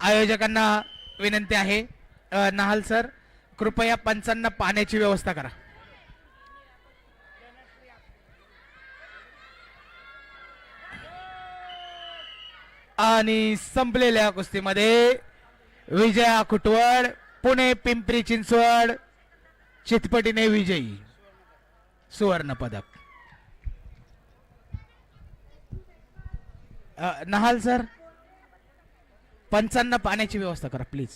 आयोजकांना विनंती आहे. अ, नहाल सर कृपया पंचांना पाण्याची व्यवस्था करा. आणि संपलेल्या कुस्तीमध्ये विजया खुटवड पुणे पिंपरी चिंचवड चितपटीने विजयी सुवर्ण पदक. नहाल सर पंचांना पाण्याची व्यवस्था करा प्लीज